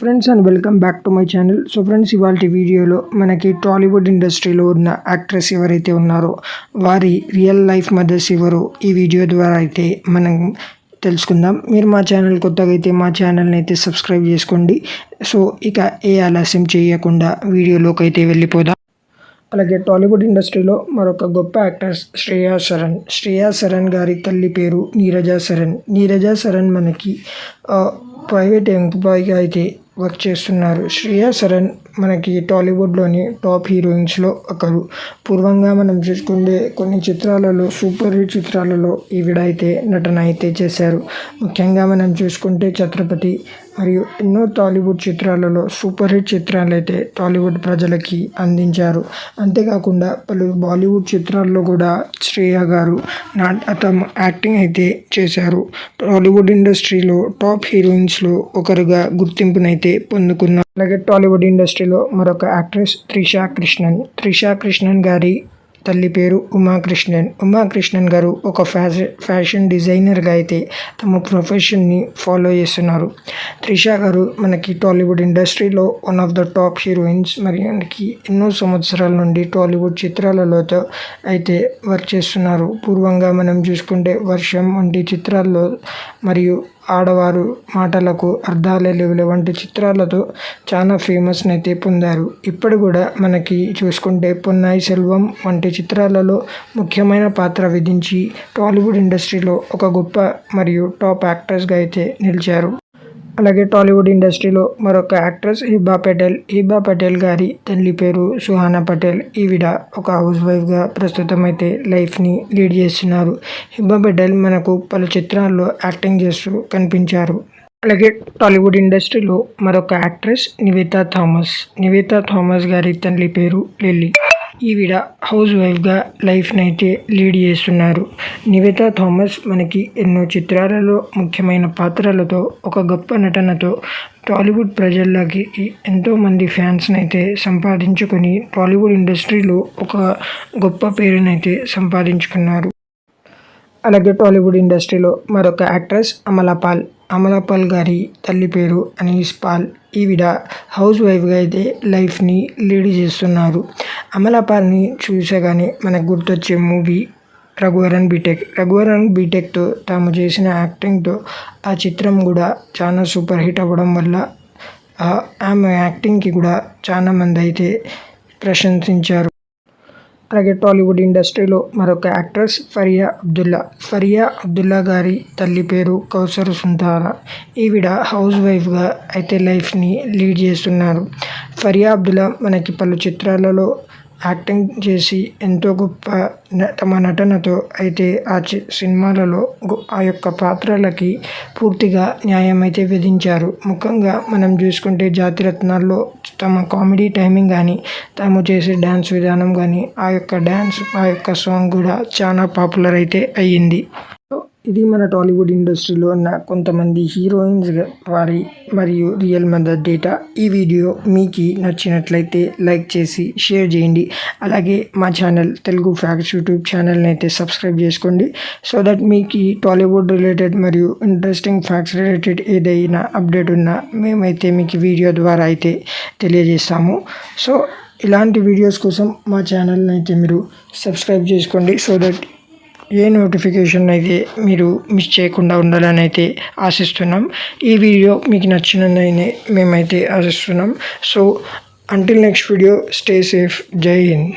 Friends and welcome back to my channel so friends ఇవాళ వీడియోలో మనకి టాలీవుడ్ ఇండస్ట్రీలో ఉన్న యాక్ట్రెస్ ఎవరైతే ఉన్నారో వారి రియల్ లైఫ్ మదర్స్ ఎవరో ఈ వీడియో ద్వారా అయితే మనం తెలుసుకుందాం. మీరు మా ఛానల్ కొత్తగా అయితే మా ఛానల్ని అయితే సబ్స్క్రైబ్ చేసుకోండి. సో ఇక ఏ ఆలస్యం చేయకుండా వీడియోలోకి అయితే వెళ్ళిపోదాం. అలాగే టాలీవుడ్ ఇండస్ట్రీలో మరొక గొప్ప యాక్టర్స్ శ్రేయా శరణ్. శ్రేయా శరణ్ గారి తల్లి పేరు నీరజా శరణ్. నీరజా శరణ్ మనకి ప్రైవేట్ ఎంప్లాయీగా అయితే వర్క్ చేస్తున్నారు. శ్రేయా శరణ్ మనకి టాలీవుడ్లోని టాప్ హీరోయిన్స్లో ఒకరు. పూర్వంగా మనం చూసుకుంటే కొన్ని చిత్రాలలో సూపర్ హిట్ చిత్రాలలో ఈవిడ అయితే నటన అయితే చేశారు. ముఖ్యంగా మనం చూసుకుంటే ఛత్రపతి మరియు ఎన్నో టాలీవుడ్ చిత్రాలలో సూపర్ హిట్ చిత్రాలైతే టాలీవుడ్ ప్రజలకి అందించారు. అంతేకాకుండా పలు బాలీవుడ్ చిత్రాల్లో కూడా శ్రేయ గారు నా తమ యాక్టింగ్ అయితే చేశారు. టాలీవుడ్ ఇండస్ట్రీలో టాప్ హీరోయిన్స్లో ఒకరుగా గుర్తింపునైతే పొందుకున్నారు. అలాగే టాలీవుడ్ ఇండస్ట్రీలో మరొక యాక్ట్రెస్ త్రిషా కృష్ణన్. త్రిషా కృష్ణన్ గారి తల్లి పేరు ఉమాకృష్ణన్. ఉమాకృష్ణన్ గారు ఒక ఫ్యాషన్ ఫ్యాషన్ డిజైనర్గా అయితే తమ ప్రొఫెషన్ని ఫాలో చేస్తున్నారు. త్రిషా గారు మనకి టాలీవుడ్ ఇండస్ట్రీలో one of the top heroines మరియు మనకి ఎన్నో సంవత్సరాల నుండి టాలీవుడ్ చిత్రాలలో అయితే వర్క్ చేస్తున్నారు. పూర్వంగా మనం చూసుకుంటే వర్షం వంటి చిత్రాల్లో మరియు ఆడవారు మాటలకు అర్థాలే లేవులే వంటి చిత్రాలతో చాలా ఫేమస్ని అయితే పొందారు. ఇప్పుడు కూడా మనకి చూసుకుంటే పొన్నాయి సెల్వం వంటి చిత్రాలలో ముఖ్యమైన పాత్ర విధించి టాలీవుడ్ ఇండస్ట్రీలో ఒక గొప్ప మరియు టాప్ యాక్ట్రెస్గా అయితే నిలిచారు. అలాగే టాలీవుడ్ ఇండస్ట్రీలో మరొక యాక్ట్రెస్ హిబా పటేల్. హిబా పటేల్ గారి తల్లి పేరు సుహానా పటేల్. ఈవిడ ఒక హౌస్ వైఫ్గా ప్రస్తుతం అయితే లైఫ్ని లీడ్ చేస్తున్నారు. హిబా పటేల్ మనకు పలు చిత్రాల్లో యాక్టింగ్ చేస్తూ కనిపించారు. అలాగే టాలీవుడ్ ఇండస్ట్రీలో మరొక actress Nivetha Thomas. Nivetha Thomas గారి తల్లి పేరు లిల్లీ. ఈవిడ హౌస్ వైఫ్గా లైఫ్ని అయితే లీడ్ చేస్తున్నారు. నివేతా థామస్ మనకి ఎన్నో చిత్రాలలో ముఖ్యమైన పాత్రలతో ఒక గొప్ప నటనతో టాలీవుడ్ ప్రజల్లోకి ఎంతోమంది ఫ్యాన్స్ని అయితే సంపాదించుకొని టాలీవుడ్ ఇండస్ట్రీలో ఒక గొప్ప పేరునైతే సంపాదించుకున్నారు. అలాగే టాలీవుడ్ ఇండస్ట్రీలో మరొక యాక్ట్రెస్ అమలాపాల్ అమలాపాల్ గారి తల్లి పేరు అనీస్ పాల్. ఈవిడ హౌస్ వైఫ్గా అయితే లైఫ్ని లీడ్ చేస్తున్నారు. అమలాపాల్ని చూసగానే మనకు గుర్తొచ్చే మూవీ రఘువరన్ బీటెక్ రఘువరన్ బీటెక్తో తాము చేసిన యాక్టింగ్తో ఆ చిత్రం కూడా చాలా సూపర్ హిట్ అవ్వడం వల్ల ఆ ఆమె యాక్టింగ్కి కూడా చాలా మంది అయితే ప్రశంసించారు. అలాగే టాలీవుడ్ ఇండస్ట్రీలో మరొక యాక్ట్రెస్ ఫరియా అబ్దుల్లా. ఫరియా అబ్దుల్లా గారి తల్లి పేరు కౌసర్ సుంతారా ఈవిడ హౌస్ వైఫ్గా అయితే లైఫ్ని లీడ్ చేస్తున్నారు. ఫరియా అబ్దుల్లా మనకి పలు చిత్రాలలో యాక్టింగ్ చేసి ఎంతో గొప్ప తమ నటనతో అయితే ఆ చి సినిమాలలో ఆ యొక్క పాత్రలకి పూర్తిగా న్యాయం అయితే విధించారు. ముఖ్యంగా మనం చూసుకుంటే జాతిరత్నాల్లో తమ కామెడీ టైమింగ్ కానీ తాము చేసే డ్యాన్స్ విధానం కానీ ఆ యొక్క డ్యాన్స్ ఆ యొక్క సాంగ్ కూడా చాలా పాపులర్ అయితే అయ్యింది. ఇది మన టాలీవుడ్ ఇండస్ట్రీలో ఉన్న కొంతమంది హీరోయిన్స్ వారి మరియు రియల్ మదర్ డేటా. ఈ వీడియో మీకు నచ్చినట్లయితే లైక్ చేసి షేర్ చేయండి. అలాగే మా ఛానల్ తెలుగు ఫ్యాక్ట్స్ యూట్యూబ్ ఛానల్ని అయితే సబ్స్క్రైబ్ చేసుకోండి. సో దట్ మీకు ఈ టాలీవుడ్ రిలేటెడ్ మరియు ఇంట్రెస్టింగ్ ఫ్యాక్ట్స్ రిలేటెడ్ ఏదైనా అప్డేట్ ఉన్నా మేమైతే మీకు వీడియో ద్వారా అయితే తెలియజేస్తాము. సో ఇలాంటి వీడియోస్ కోసం మా ఛానల్ని అయితే మీరు సబ్స్క్రైబ్ చేసుకోండి. సో దట్ ఏ నోటిఫికేషన్ అయితే మీరు మిస్ చేయకుండా ఉండాలని అయితే ఆశిస్తున్నాం. ఈ వీడియో మీకు నచ్చినదని మేమైతే ఆశిస్తున్నాం. So until next video stay safe Jai Hind